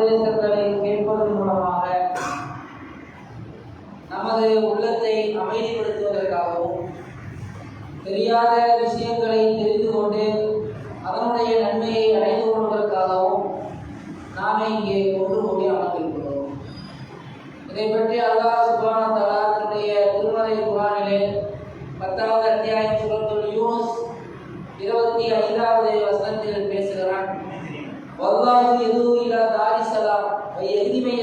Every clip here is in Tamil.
உபதேசங்களை கேட்பதன் மூலமாக நமது உள்ளத்தை அமைதிப்படுத்துவதற்காகவும் தெரியாத விஷயங்களை தெரிந்து கொண்டு அதனுடைய நன்மையை அடைந்து கொள்வதற்காகவும் நாம் இங்கே ஒன்று கூடி அமர்ந்திருக்கிறோம். இதை பற்றி அல்லாஹ் சுபான தலா தன்னுடைய திருமலை குரானிலே பத்தாவது அத்தியாயம் சுரத்துல் யூஸ் இருபத்தி ஐந்தாவது வசனத்தில் பேசுகிறான். வல்லாஹு எதுவும் இல்லாத வை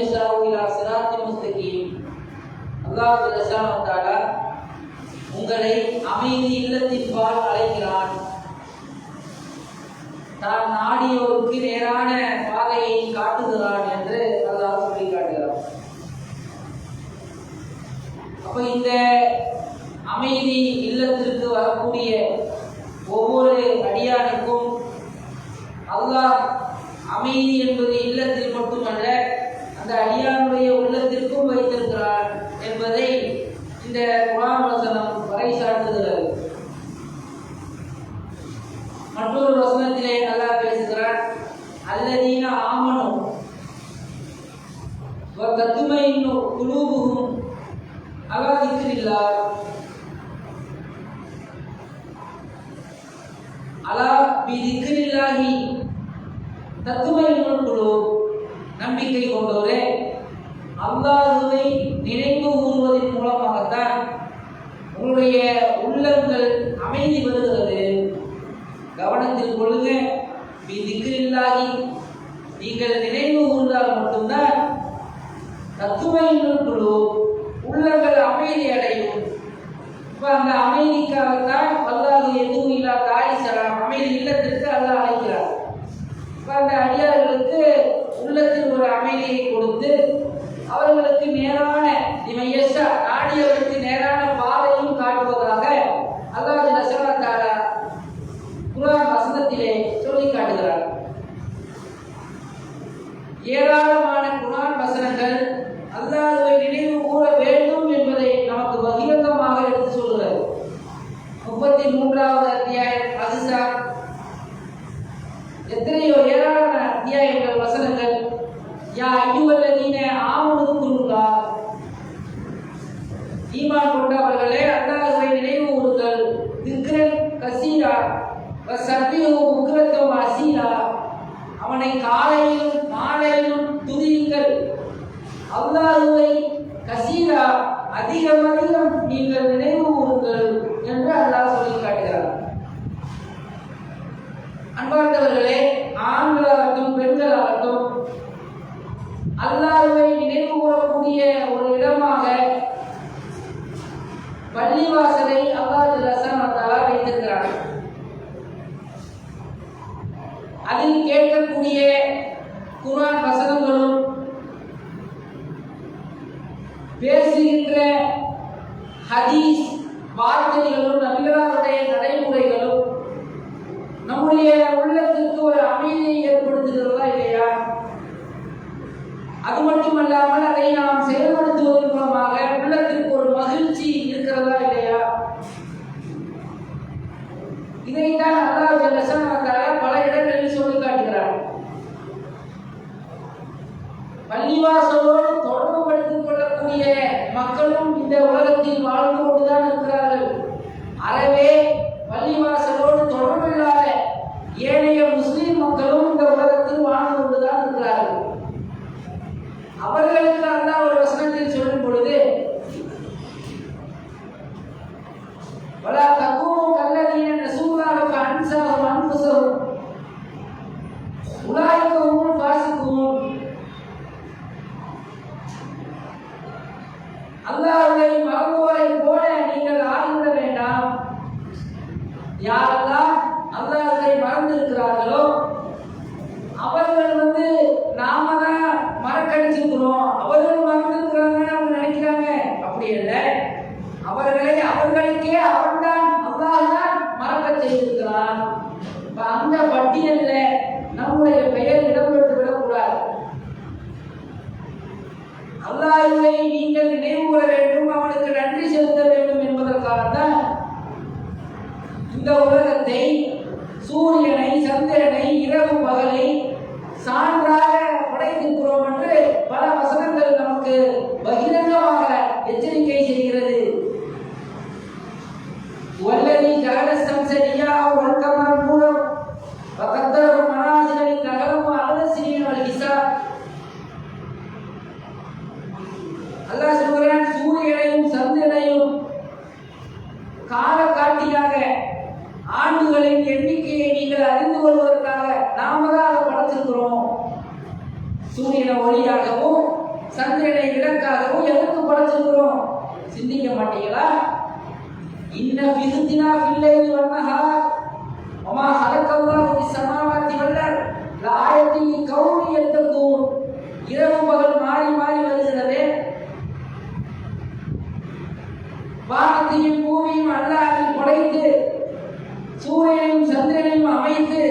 அல்லாஹ் உங்களை அமைதி இல்லத்தின் பால் அழைக்கிறான். தான் நாடியோருக்கு நேரான பாதையை காட்டுகிறான் என்று அல்லாஹ் சொல்லி காட்டுகிறான் அப்ப இந்த அமைதி இல்லத்திற்கு வரக்கூடிய ஒவ்வொரு அடியானுக்கும் அல்லாஹ் அமைதி என்பது இல்லத்தில் மட்டுமல்ல அந்த அடியானுடைய உள்ளத்திற்கும் வைத்திருக்கிறான் என்பதை இந்த குரான் வசனம் பறைசாற்றுகிறது மற்றொரு வசனத்திலே அல்லாஹ் பேசுகிறான் அல்லதீன ஆமனு வத்தத்துமைன்னு குலூபுகும் அலா திக்ரில்லா அலா பி திக்ரில்லாஹி தத்துமைன்னு குழு நம்பிக்கை கொண்டோரே அல்லாஹுவை நினைவு கூறுவதன் மூலமாகத்தான் உங்களுடைய உள்ளங்கள் அமைதி வருகிறது. கவனத்தில் கொள்ளுங்க திக்கில்லாகி நீங்கள் நினைவு கூர்ந்தால் மட்டும்தான் தத்துவங்கள் குழு உள்ளங்கள் அமைதி அடையும். இப்போ அந்த அமைதிக்காகத்தான் அல்லாஹ் எதுவும் இல்லாத தாய் சலாம் அமைதி இல்லத்திற்கு அல்லாஹ் அழைக்கிறார். அந்த அடியார்களுக்கு உள்ளத்தில் ஒரு அமைதியை கொடுத்து அவர்களுக்கு நேரான இமையசா நாடியவர்களுக்கு நேரான பாதையும் காட்டுவதாக அல்லாஹ் நசரத்தாரா குரான் வசனத்திலே சொல்லி காட்டுகிறார். ஏராளம் அவனை அதில் கேட்கக்கூடிய குரான் வசனங்களும் பேசுகின்ற ஹதீஸ் வார்த்தைகளும் நபிகளாருடைய நடைமுறைகளும் நம்முடைய உள்ளத்திற்கு ஒரு அமைதியை ஏற்படுத்துகிறதா இல்லையா? அது மட்டுமல்லாமல் அதை நாம் செயல்படுத்துவதன் மூலமாக உள்ளத்திற்கு ஒரு மகிழ்ச்சி இருக்கிறதா இல்லையா? இதைத்தான் அல்லாஹ் natural சூரியனையும் சந்திரனையும் அமைத்து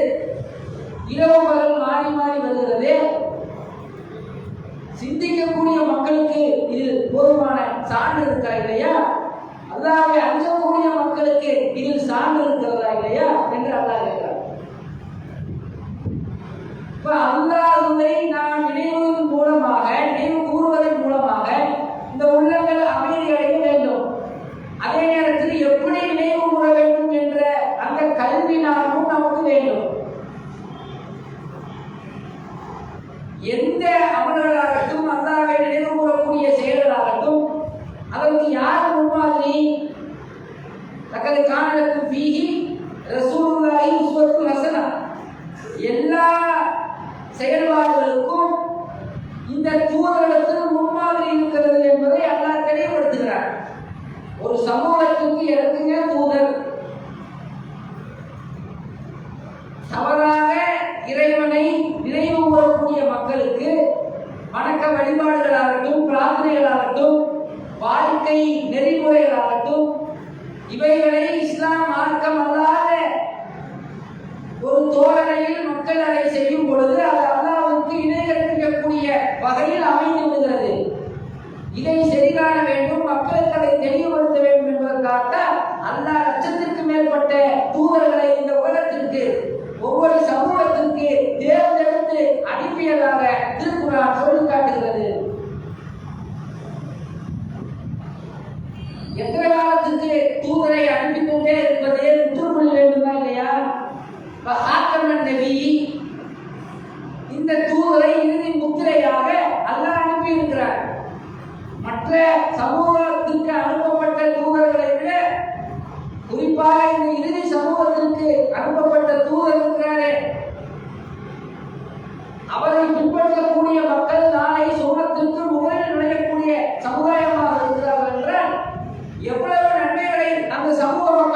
இரவு பகல் மாறி மாறி வருகிறது சிந்திக்கக்கூடிய மக்களுக்கு இது போதுமான சான்று இருக்கா இல்லையா? அல்லாவை அஞ்சக்கூடிய மக்களுக்கு இதில் சான்று இருக்கிறதா இல்லையா? என்று அல்லா கேட்கிறார். இப்ப நான் நாம் நினைவதன் மூலமாக நினைவு கூறுவதன் மூலமாக இந்த உள்ளங்கள் அமைதி அடைய வேண்டும். அதே நேரத்தில் எப்படி நினைவு கூற வேண்டும் என்று கல்வினாலும் நமக்கு வேண்டும். எந்த அமல்களாகட்டும் அல்லாவை நினைவு கூறக்கூடிய செயல்களாகட்டும் அதற்கு யார் முன்மாதிரி? தக்கது காணலுக்கு பீகி ஒவ்வொரு சமூகத்திற்கு தேர்ந்தெடுத்து அனுப்பியதாக திருக்குறான் சொல்லி காட்டுகிறது. எத்தனை காலத்துக்கு தூதரை அனுப்பி கொண்டே இருப்பதே முற்றுப்புள்ளி வேண்டுமா இல்லையா? ஆக்கமன் நபி இந்த தூதரை இறுதி முத்திரையாக அல்லாஹ் அனுப்பி இருக்கிறார் மற்ற சமூகத்திற்கு அனுப்பப்பட்ட தூதர்களை விட குறிப்பாக இந்த இறுதி சமூகத்திற்கு அனுப்பப்பட்ட தூதர்கள் அவரை பின்பற்றக்கூடிய மக்கள் நாளை சோகத்திற்கு முதலில் நுழையக்கூடிய சமுதாயமாக இருக்கிறார்கள் என்றால் எவ்வளவு நன்மைகளை அந்த சமூகம்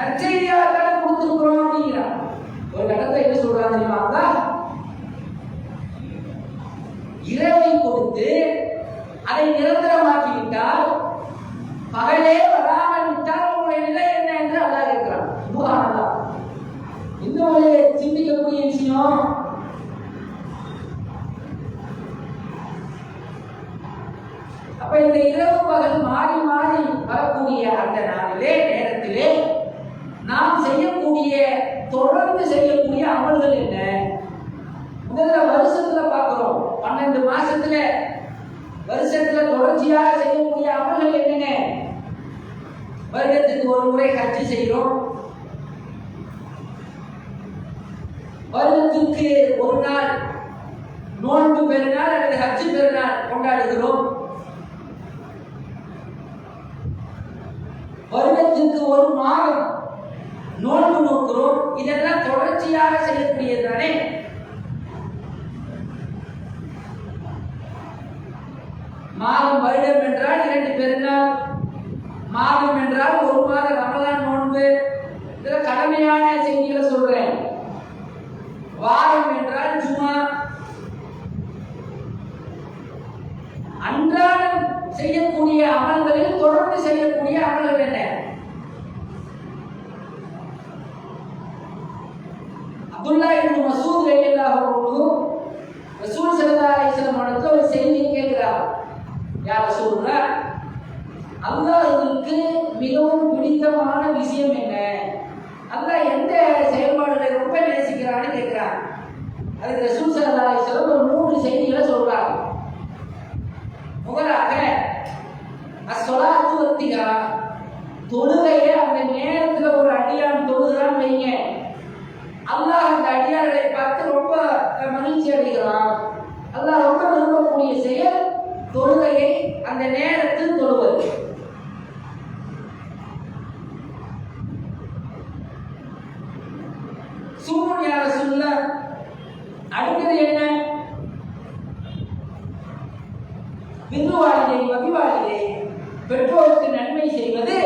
நற்செய்தியாக தானே கொடுத்துருக்குறோம் அப்படிங்கிறான் ஒரு கட்டத்தை என்ன சொல்றாங்க தெரியுமா இரவை கொடுத்து அதை நிரந்தரமாக்கி விட்டால் பகலே வராமல் விட்டால் உங்களுடைய நிலை என்ன என்று அல்லா கேட்கிறான். இன்னும் ஒரு சிந்திக்கக்கூடிய விஷயம் அப்ப இந்த இரவு பகல் மாறி மாறி வரக்கூடிய அந்த நாளிலே நேரத்திலே நாம் செய்யக்கூடிய தொடர்ந்து செய்யக்கூடிய அமல்கள் என்ன முதல்ல வருஷத்துல பார்க்கிறோம் வருஷத்துல வருஷத்துல தொடர்ச்சியாக செய்யக்கூடிய அமல்கள் என்னங்க வருடத்துக்கு ஒரு முறை ஹஜ்ஜி செய்கிறோம். வருடத்துக்கு ஒரு நாள் நோன்பு பெருநாள் அல்லது ஹஜ்ஜு பெருநாள் கொண்டாடுகிறோம். வருடத்துக்கு ஒரு மாதம் நோன்பு நோக்கிறோம். இதெல்லாம் தொடர்ச்சியாக செய்யக்கூடியது தானே மாதம் வருடம் என்றால் இரண்டு பெருநாள். மாதம் என்றால் ஒரு மாத ரமலான் நோன்பு. இதுல கடமையான செய்திகளை சொல்றேன். வாரம் என்றால் ஜுமா அன்றாடம் செய்யக்கூடிய அமல்களில் தொடர்ந்து செய்யக்கூடிய அமல்கள் என்ன? அப்துல்லா இப்னு மசூத் ரலியல்லாஹு அன்ஹு ரசூல் ஸல்லல்லாஹு அலைஹி வஸல்லம் ஒரு செய்தி கேட்கிறார். யார சொல்ற அல்லாஹுக்கு மிகவும் பிடித்தமான விஷயம் என்ன? அல்லாஹ் எந்த செயல்பாடுகளை ரொம்ப நேசிக்கிறான்னு கேட்கிறார். அதுக்கு ரசூல் ஸல்லல்லாஹு சொல்ல ஒரு மூன்று செய்திகளை சொல்றாங்க முதலாக அசொலாத்துவத்திகா தொழுகையை அந்த நேரத்தில் ஒரு அடியான் தொழுகிறான் வைங்க. அல்லாஹ் அந்த அடியார்களை பார்த்து ரொம்ப மகிழ்ச்சி அடைகிறான். அல்லாஹ் ரொம்ப விரும்பக்கூடிய செயல் தொழுகையை அந்த நேரத்தில் தொழுவது சூழ் யார சொல்ல அடுத்தது என்ன விருவாளிதை மதிவாளிதை பெற்றோருக்கு நன்மை செய்வது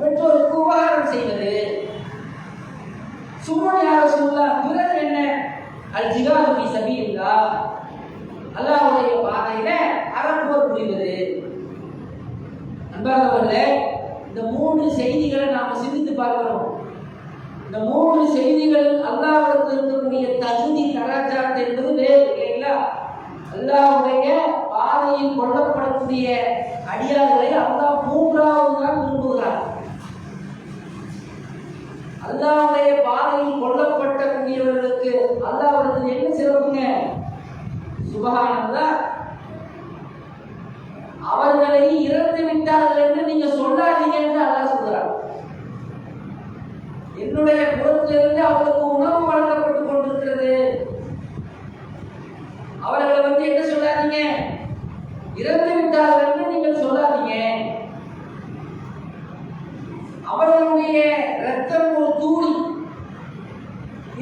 பெற்றோருக்கு உபகாரம் செய்வது சுமன் யார சொல்ல பிறகு என்ன அல் ஜிகாது பி சபீல்லா அல்லாஹ்வுடைய பாதையில அறப்போர் புரிவது அன்பாகவர்களே இந்த மூன்று செய்திகளை நாம சிந்தித்து பார்க்கிறோம் இந்த மூன்று செய்திகள் அல்லாஹ்விடத்தில் இருக்கக்கூடிய தகுதி கலாச்சாரம் என்பது வேறு இல்லைங்களா அல்லாஹ்வுடைய பாதையில் கொல்லப்படக்கூடிய அடியார்களை அல்லாஹ் மூன்றாவது தான் விரும்புகிறார். அல்லாவுடைய பாதையில் கொல்லப்பட்ட கூடியவர்களுக்கு அல்லாஹ்விடத்தில் என்ன சிறப்புங்க? சுபகானந்தா அவர்களை இறந்து விட்டார்கள் என்று நீங்க சொல்லாதீங்க என்று அல்லாஹ் சொல்கிறார் என்னுடைய புறத்திலிருந்து அவர்களுக்கு உணவு வழங்கப்பட்டுக் கொண்டிருக்கிறது. அவர்களை வந்து என்ன சொல்லாதீங்க? இறந்து விட்டார்கள் என்று சொல்லாதீங்க. அவர்களுடைய ரத்தம் ஒரு தூளி.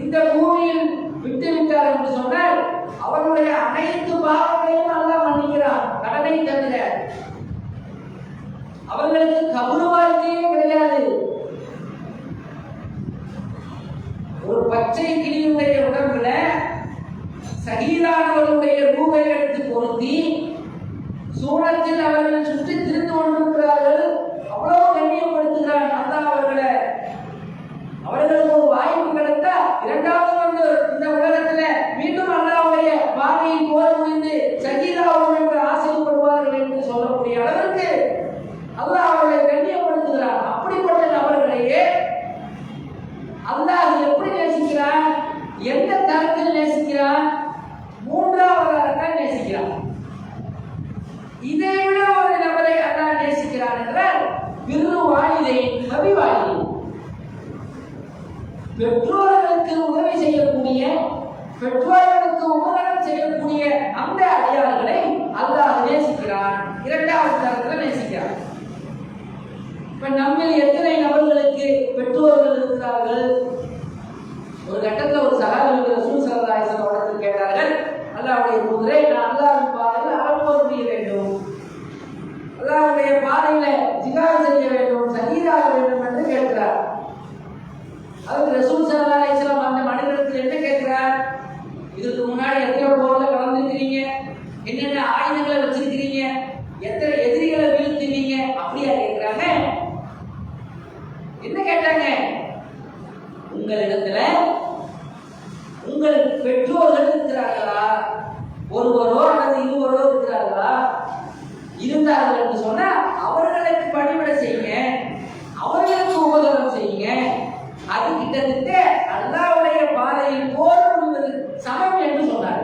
இந்த பூமியில் விட்டு விட்டார் என்று சொன்னால் அவருடைய அனைத்து பாவங்களையும் நல்லா மன்னிக்கிறான் கடனை தவிர. அவர்களுக்கு கபரு வாழ்க்கையே கிடையாது. ஒரு பச்சை கிளியுடைய உடம்புல சகிதானவர்களுடைய ரூபை எடுத்து பொருத்தி சூழத்தில் அவர்கள் சுற்றி திரிந்து கொண்டிருக்கிறார்கள். அவ்வளவு கண்ணியப்படுத்துகிறார் நந்தா அவர்களை. அவர்களுக்கு ஒரு வாய்ப்பு கிடைத்தா இரண்டாவது வந்து இந்த உலகத்துல மீண்டும் அல்லாவுடைய பாதையில் போர் முடிந்து செய்கிறார் என்றால் இருவாயிலை கவிவாயிலை பெற்றோர்களுக்கு உதவி செய்யக்கூடிய பெற்றோர்களுக்கு உபகரணம் செய்யக்கூடிய அந்த அடியார்களை அல்லாஹ் நேசிக்கிறார் இரண்டாவது தரத்தில் நேசிக்கிறார் இப்ப நம்மில் எத்தனை நபர்களுக்கு பெற்றோர்கள் இருக்கிறார்கள்? ஒரு கட்டத்துல ஒரு சகாதலுக்கு ரசூல் சல்லாஹ் அவர்கள் கேட்டார்கள் அல்லாவுடைய குதிரை நான் அல்லாவின் பாதையில் அறப்போர் இப்ராவுடைய பாதையில ஜிகார் செய்ய வேண்டும் சகிதாக வேண்டும் என்று கேட்கிறார். அதுக்கு ரசூல் ஸல்லல்லாஹு அலைஹி அந்த மனிதருக்கு என்ன கேட்கிறார்? இதுக்கு முன்னாடி எத்தனை போல கலந்துருக்கிறீங்க என்னென்ன ஆயுதங்களை வச்சிருக்கிறீங்க எத்தனை எதிரிகளை வீழ்த்துவீங்க அப்படியா கேட்கிறாங்க என்ன கேட்டாங்க உங்களிடத்துல உங்கள் பெற்றோர்கள் இருக்கிறார்களா ஒருவரோ அல்லது இருவரோ இருக்கிறார்களா இருந்தார்கள் என்று சொன்னா அவர்களுக்கு பணிவிட செய்யுங்க அவர்களுக்கு உபகாரம் செய்யுங்க அது கிட்டத்தட்ட அல்லாவுடைய பாதையில் போர் புரிவது சமம் என்று சொன்னார்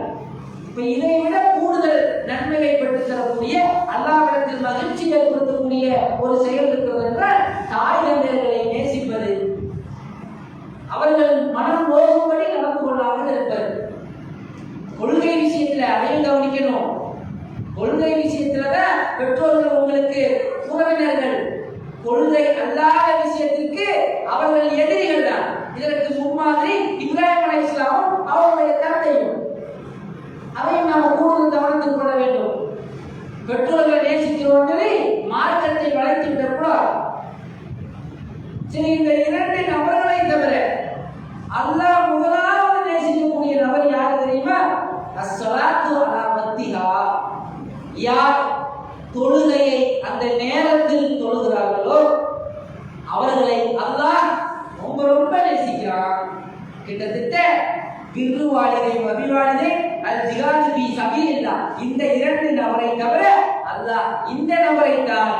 இப்ப இதை விட கூடுதல் நன்மையை பெற்றுத் தரக்கூடிய அல்லாவிடத்தில் மகிழ்ச்சி ஏற்படுத்தக்கூடிய ஒரு செயல் இருக்கிறது என்றால் தாய் தந்தையர்களை நேசிப்பது அவர்கள் மனம் நோகும்படி நடந்து கொள்ளாமல் இருப்பது கொள்கை விஷயத்துல அதையும் கவனிக்கணும் கொள்கை விஷயத்துலதான் பெற்றோர்கள் உங்களுக்கு உறவினர்கள். கொள்கை அல்லாத விஷயத்திற்கு அவர்கள் எதிரிகள் தான். இதற்கு முன்மாதிரி இப்ராஹிம் அலை இஸ்லாமும் அவருடைய தந்தையும். அதையும் நாம் கூடுதல் கவனித்துக் கொள்ள வேண்டும். பெற்றோர்களை நேசிக்கிறோம் சொல்லி மார்க்கத்தை வளைத்து விடக்கூடாது சரி இந்த இரண்டு நபர்களை தவிர அல்லாஹ் முதலாவது நேசிக்கக்கூடிய நபர் யார் தெரியுமா? அஸ்வலாத்து அலா வக்திஹா யார் தொழுகையை அந்த நேரத்தில் தொழுகிறார்களோ அவர்களை அல்லாஹ் ரொம்ப ரொம்ப நேசிக்கிறான். கிட்டத்தட்ட பிர்ரு வாலிதை அல் ஜிகாது பி சபீலில்லா. இந்த இரண்டு நபரை தவிர அல்லாஹ் இந்த நபரை தான்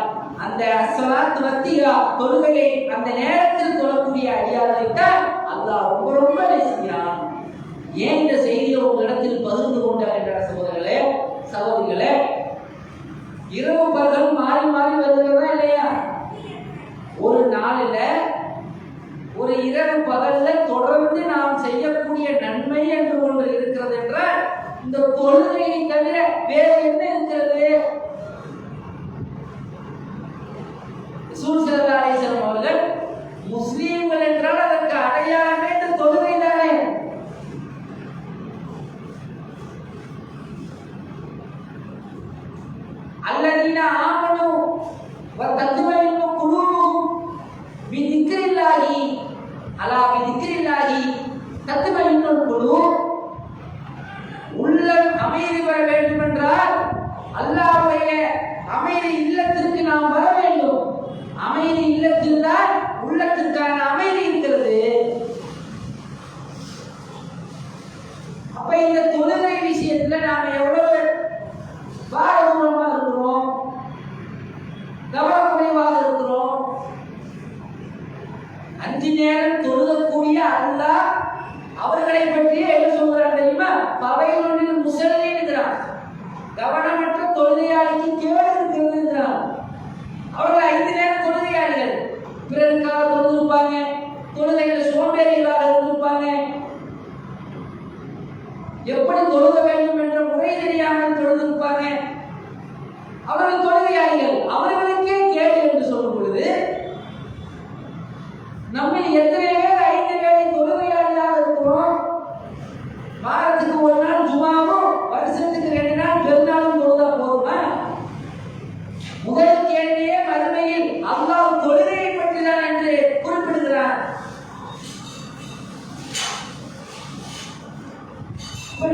அந்த அஸ்ஸலாத்து வத்தியா தொழுகையை அந்த நேரத்தில் தொழக்கூடிய அடியாரை தான் அல்லாஹ் ரொம்ப ரொம்ப நேசிக்கிறான். ஏன் இந்த செய்தியை உங்களிடத்தில் பகிர்ந்து கொண்டார் என்ற சகோதரர்களே சகோதரிகளே இரவு பகல் மாறி மாறி வருகிறதா இல்லையா? ஒரு நாளில் ஒரு இரவு பகல்ல தொடர்ந்து நாம் செய்யக்கூடிய நன்மை என்று ஒன்று இருக்கிறது என்றால் இந்த தொழுகையை தவிர வேறு என்ன இருக்கிறது? சூழ்சலாசனம் அவர்கள் முஸ்லீம்கள் என்றால் அதற்கு அடையாளமே இந்த தொழுகை தானே الذين آمنوا وتطمئن قلوبهم بذكر الله ألا بذكر الله تطمئن القلوب உள்ளம் அமைதி பெற வேண்டும் என்றால் அல்லாஹ்வுடைய அமைதி இல்லத்திற்கு நாம் வர வேண்டும் அமைதி இல்லத்தில் தான் உள்ளத்திற்கான அமைதி இருக்கிறது அப்ப இந்த தொழுகை விஷயத்துல நாம எவ்வளவு இருந்தா அவர்களை பற்றியே என்ன சொல்கிறார் தெரியுமா? பவையில் முசலிங்கிறான் கவனமற்ற தொழுதையாளிக்கு கேடு இருக்கிறதுங்கிறான் அவர்கள் ஐந்து நேரம் தொழுதையாளிகள் பிறருக்காக தொழுதிருப்பாங்க தொழுகையில சோம்பேறிகளாக இருந்திருப்பாங்க எப்படி தொழுத வேண்டும் என்ற முறை தெரியாமல் தொழுதிருப்பாங்க அவர்கள் தொழுதையாளிகள் அவர்களுக்கே கேடு என்று சொல்லும் பொழுது நம்ம எத்தனை பேர் ஐந்து வேலை தொழுகையாளியாக இருக்கிறோம் வாரத்துக்கு ஒரு நாள் ஜுமாவும் வருஷத்துக்கு ரெண்டு நாள் பெருநாளும் தொழுதா போதுமா முதல் கேள்வியே மறுமையில் அல்லாஹ் தொழுகையை பற்றி தான் என்று குறிப்பிடுகிறார் இப்ப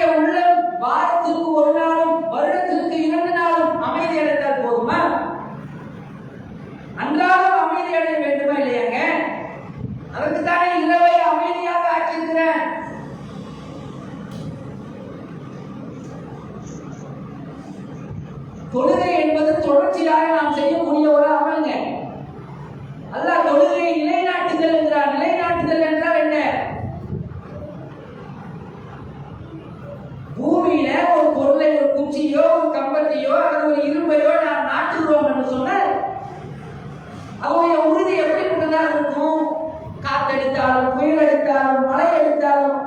நம்முடைய உள்ளம் வாரத்துக்கு ஒரு நாளும் வருடத்திற்கு இரண்டு நாளும் அமைதி அடைந்தால் போதுமா? அன்றாடம் அமைதி அடைய வேண்டுமா இல்லையாங்க? அதற்கு தானே இரவை அமைதியாக ஆக்கியிருக்கிறேன் தொழுகை என்பது தொடர்ச்சியாக நாம் செய்யக்கூடிய ஒரு அமலுங்க. அல்லாஹ் தொழுகையை நிலைநாட்டுதல் என்கிறார் நிலைநாட்டுதல் என்றால் என்ன பூமியில ஒரு பொருளை ஒரு குச்சியோ ஒரு கம்பத்தையோ அல்லது ஒரு இரும்பையோ நாம் நாட்டுகிறோம் என்று சொன்னால் அவருடைய உறுதி எப்படிப்பட்டதா இருக்கும்? காத்தடித்தாலும் புயல் அடித்தாலும் மழை அடித்தாலும்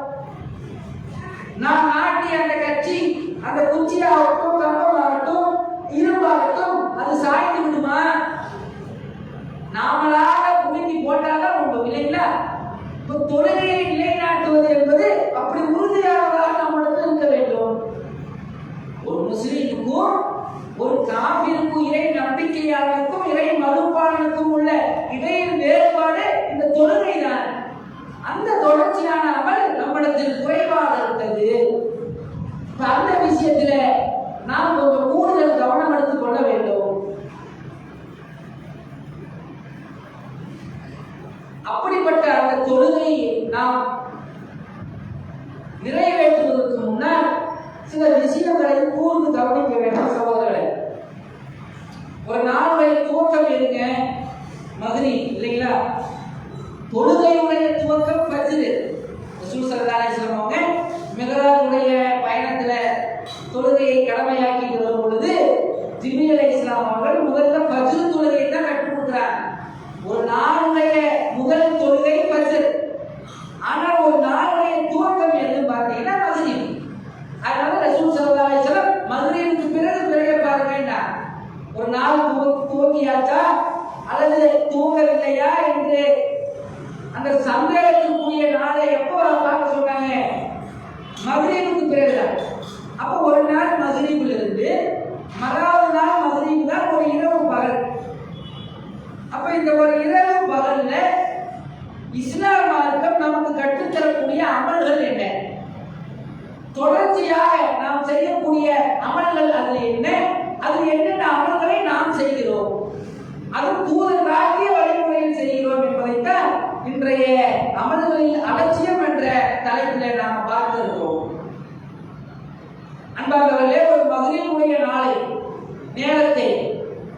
நாம் நாட்டி அந்த கட்சி அந்த குச்சியாகட்டும் கம்பமாகட்டும் இரும்பாகட்டும் அது சாய்ந்து விடுமா? நாமளாக புடுங்கி போட்டால்தான் உங்க இல்லைங்களா? இப்ப தொழுகையை ஒரு காவிற்கும் இறை நம்பிக்கையாளருக்கும் இறை மறுப்பாளனுக்கும் உள்ள இடையில் வேறுபாடு இந்த தொழுகை தான் அந்த தொடர்ச்சியான அமல் நம்மிடத்தில் குறைவாக இருந்தது அந்த விஷயத்துல நாம் கொஞ்சம் கூடுதல் கவனம் எடுத்துக் கொள்ள வேண்டும். அப்படிப்பட்ட அந்த தொழுகை நாம் நிறைவேற்றுவதற்கு முன்னால் சில விஷயங்களை கூர்ந்து கவனிக்க வேண்டும் சகோதரர்களே. ஒரு நாளுடைய துவக்கம் இருங்க மதுரை இல்லைங்களா? தொழுகையுடைய துவக்கம் பஜ்ரு ரசூல் ஸல்லல்லாஹு அவங்க மிகராஜுடைய பயணத்துல தொழுகையை கடமையாக்கி வரும் பொழுது ஜிபி அலை இஸ்லாம் அவர்கள் முதல்ல பஜ்ரு தொழுகையை தான் கற்றுக் கொடுக்கிறார் ஒரு நாளுடைய முதல் தொழுகை பஜ்ர் ஆனால் ஒரு நாளுடைய துவக்கம் எதுன்னு பார்த்தீங்கன்னா மதுரை அதனால ரசூல் ஸல்லல்லாஹு அலைஹி வஸல்லம் மதுரைக்கு பிறகு பிறகு பார்க்க வேண்டாம் ஒரு நாள் துவ- துவங்கியாச்சா அல்லது தூங்கவில்லையா என்று அந்த சந்தேகத்துக்குரிய நாளை எப்போ பார்க்க சொன்னாங்க? மதுரைக்கு பிறகுதான். அப்போ ஒரு நாள் மதுரைக்குள்ள இருந்து மறாவது நாள் மதுரைக்கு தான் ஒரு இரவு பகல். அப்போ இந்த ஒரு இரவு பகல்ல இஸ்லாம் மார்க்கம் நமக்கு கற்றுத்தரக்கூடிய அமல்கள் என்ன? தொடர்ச்சியாக நாம் செய்யக்கூடிய அமல்கள் அதில் என்ன அது என்னென்ன அமல்களை நாம் செய்கிறோம் அது தூதராகிய வழிமுறையில் செய்கிறோம் என்பதைத்தான் இன்றைய அமல்களில் அலட்சியம் என்ற தலைப்பில் நாம் பார்த்திருக்கிறோம் அன்பார்ந்தவர்களே ஒரு மதுரையுடைய நாளை நேரத்தை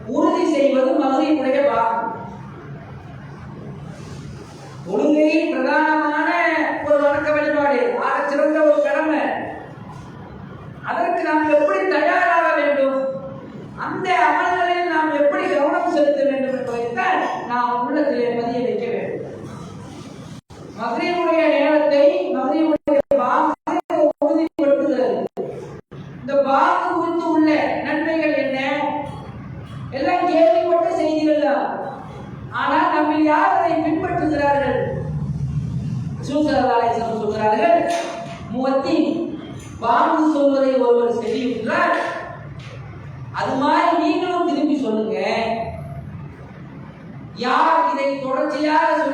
உறுதி செய்வது மதுரையுடைய பாகம். தொழுகை பிரதானமான ஒரு வணக்க வழிபாடு ஆக சிறந்த ஒரு கடமை. அதற்கு நாம் எப்படி தயாராக வேண்டும் அந்த அமல்களில் நாம் எப்படி கவனம் செலுத்த வேண்டும் என்பதைத்தான் நாம் உள்ளத்திலே பதிய வைக்க வேண்டும் மதுரையுடைய நேரத்தை மதுரையுடைய பாகத்தை உறுதிப்படுத்துகிறது இந்த பாகு குறித்து உள்ள நன்மைகள் என்ன எல்லாம் கேள்விப்பட்ட செய்திகள் தான் ஆனால் நம்ம யார் அதை பின்பற்றுகிறார்கள் சூசலாலேசம் சொல்கிறார்கள் முவத்தி பாங்கு சொல்வதை ஒருவர் செய்யுகிறார் அது மாதிரி நீங்களும் திரும்பி சொல்லுங்க யார் இதை தொடர்ச்சியாக சொல்லி வருகிறாரோ